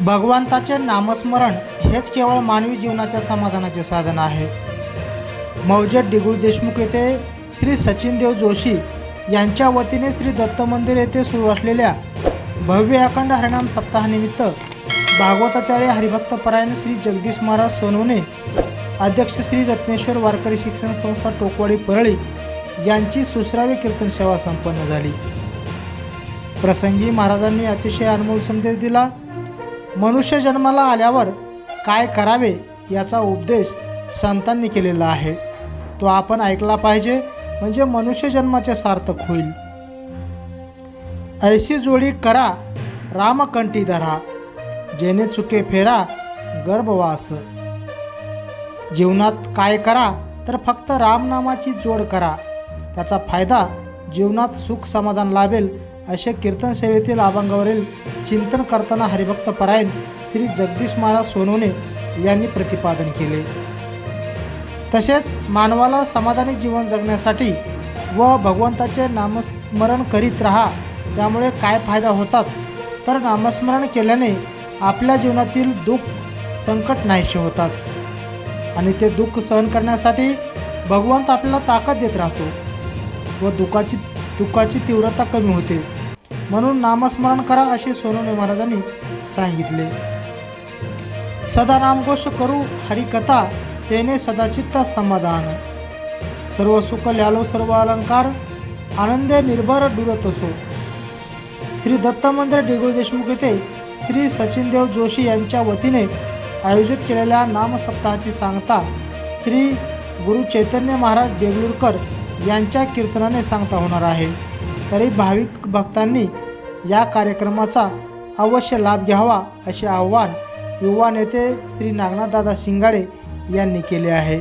भगवंताचे नामस्मरण हेच केवळ मानवी जीवनाच्या समाधानाचे साधन आहे. मौजत डिगुळ देशमुख येथे श्री सचिनदेव जोशी यांच्या वतीने श्री दत्त मंदिर येथे सुरू असलेल्या भव्य अखंड हरिनाम सप्ताहानिमित्त भागवताचार्य हरिभक्त परायण श्री जगदीश महाराज सोनवणे अध्यक्ष श्री रत्नेश्वर वारकरी शिक्षण संस्था टोकवाडी परळी यांची सुसरावी कीर्तन सेवा संपन्न झाली. प्रसंगी महाराजांनी अतिशय अनमोल संदेश दिला. मनुष्य जन्माला आल्यावर काय करावे याचा उपदेश संतांनी केलेला आहे. तो आपण ऐकला पाहिजे म्हणजे मनुष्य जन्माचे सार्थक होईल. ऐशी जोडी करा रामकंठी धरा जेणे चुके फेरा गर्भवास जीवनात काय करा तर फक्त रामनामाची जोड करा. त्याचा फायदा जीवनात सुख समाधान लाभेल असे कीर्तन सेवेतील अभंगावरील चिंतन करताना हरिभक्त परायण श्री जगदीश महाराज सोनवणे यांनी प्रतिपादन केले. तसेच मानवाला समाधानी जीवन जगण्यासाठी व भगवंताचे नामस्मरण करीत राहा त्यामुळे काय फायदा होतात? तर नामस्मरण केल्याने आपल्या जीवनातील दुःख संकट नाहीसे होतात. आणि ते दुःख सहन करण्यासाठी भगवंत आपल्याला ताकद देत राहतो व दुःखाची दुःखाची तीव्रता कमी होते. म्हणून नामस्मरण करा असे सोनवणे महाराजांनी सांगितले. सदा नामघोष करू हरिकथा तेने सदाचित्त समाधान. सर्व सुख ल्यालो सर्व अलंकार आनंदे निर्भर डुरत असो श्री दत्त मंदिर डेगुळ देशमुख येथे श्री सचिनदेव जोशी यांच्या वतीने आयोजित केलेल्या नामसप्ताहाची सांगता श्री गुरु चैतन्य महाराज देगलूरकर यांच्या कीर्तनाने सांगता होणार आहे. तरी भाविक भक्तांनी या कार्यक्रमाचा अवश्य लाभ घ्यावा असे आव्हान युवा नेते श्री नागनाथदादा शिंगाडे यांनी केले आहे.